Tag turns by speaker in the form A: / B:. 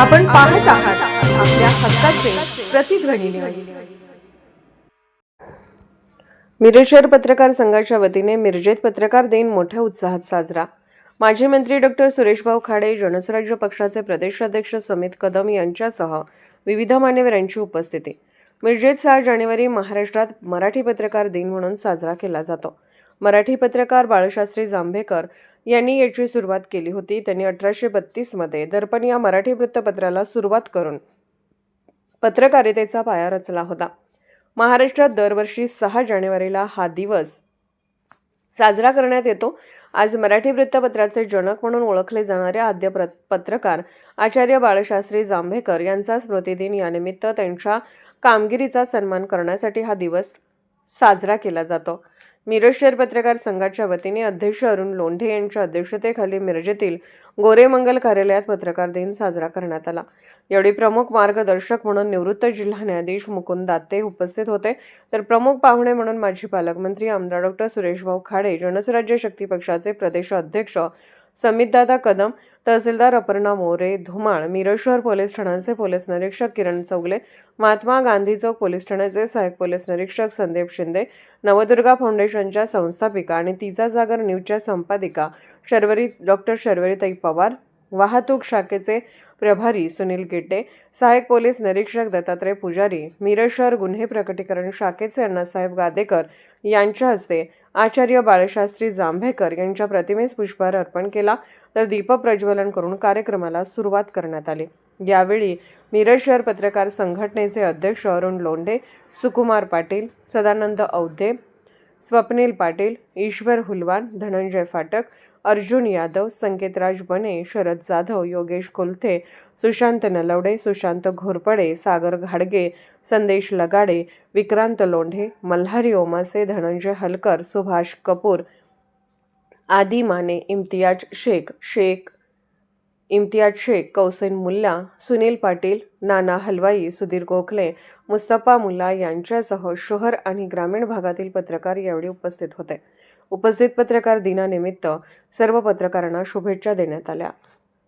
A: आपण पाहत आहात आपल्या हक्काचे प्रतिध्वनी न्यूज पत्रकार संघाच्या वतीने मिरजेत पत्रकार दिन मोठ्या उत्साहात साजरा. माजी मंत्री डॉक्टर सुरेशभाऊ खाडे जनसुराज्य पक्षाचे प्रदेशाध्यक्ष समित कदम यांच्यासह विविध मान्यवरांची उपस्थिती. मिरजेत सहा जानेवारी महाराष्ट्रात मराठी पत्रकार दिन म्हणून साजरा केला जातो. मराठी पत्रकार बाळशास्त्री जांभेकर यांनी याची सुरुवात केली होती. त्यांनी अठराशे बत्तीसमध्ये दर्पण या मराठी वृत्तपत्राला सुरुवात करून पत्रकारितेचा पाया रचला होता. महाराष्ट्रात दरवर्षी सहा जानेवारीला हा दिवस साजरा करण्यात येतो. आज मराठी वृत्तपत्राचे जनक म्हणून ओळखले जाणारे आद्य प्र पत्रकार आचार्य बाळशास्त्री जांभेकर यांचा स्मृतिदिन यानिमित्त त्यांच्या कामगिरीचा सन्मान करण्यासाठी हा दिवस साजरा केला जातो. मिरज शहर पत्रकार संघाच्या वतीने अध्यक्ष अरुण लोंढे यांच्या अध्यक्षतेखाली मिरजेतील गोरेमंगल कार्यालयात पत्रकार दिन साजरा करण्यात आला. यावेळी प्रमुख मार्गदर्शक म्हणून निवृत्त जिल्हा न्यायाधीश मुकुंद दाते उपस्थित होते. तर प्रमुख पाहुणे म्हणून माजी पालकमंत्री आमदार डॉक्टर सुरेशभाऊ खाडे जनसुराज्य शक्ती पक्षाचे प्रदेश अध्यक्ष समितदादा कदम तहसीलदार अपर्णा मोरे धुमाळ मिरज शहर पोलीस ठाण्याचे पोलीस निरीक्षक किरण चौगले महात्मा गांधी चौक पोलीस ठाण्याचे सहाय्यक पोलीस निरीक्षक संदीप शिंदे नवदुर्गा फाउंडेशनच्या संस्थापिका आणि तिचा जागर न्यूजच्या संपादिका शर्वरी डॉक्टर शर्वरीताई पवार वाहतूक शाखेचे प्रभारी सुनील गिड्डे सहाय्यक पोलीस निरीक्षक दत्तात्रय पुजारी मिरज शहर गुन्हे प्रकटीकरण शाखेचे अण्णासाहेब गादेकर यांच्या हस्ते आचार्य बाळशास्त्री जांभेकर यांच्या प्रतिमेस पुष्पहार अर्पण केला. तर दीपप्रज्वलन करून कार्यक्रमाला सुरुवात करण्यात आली. यावेळी मिरज शहर पत्रकार संघटनेचे अध्यक्ष अरुण लोंढे सुकुमार पाटील सदानंद औधे स्वप्नील पाटील ईश्वर हुलवान धनंजय फाटक अर्जुन यादव संकेतराज बने शरद जाधव योगेश कोलथे सुशांत नलवडे सुशांत घोरपडे सागर घाडगे संदेश लगाडे विक्रांत लोंढे मल्हारी ओमासे धनंजय हलकर सुभाष कपूर आदी माने इम्तियाज शेख शेख इम्तियाज शेख कौसेन मुल्ला सुनील पाटील नाना हलवाई सुधीर गोखले मुस्तफा मुल्ला यांच्यासह शहर आणि ग्रामीण भागातील पत्रकार यावेळी उपस्थित होते. उपस्थित पत्रकार दिनानिमित्त सर्व पत्रकारांना शुभेच्छा देण्यात आल्या.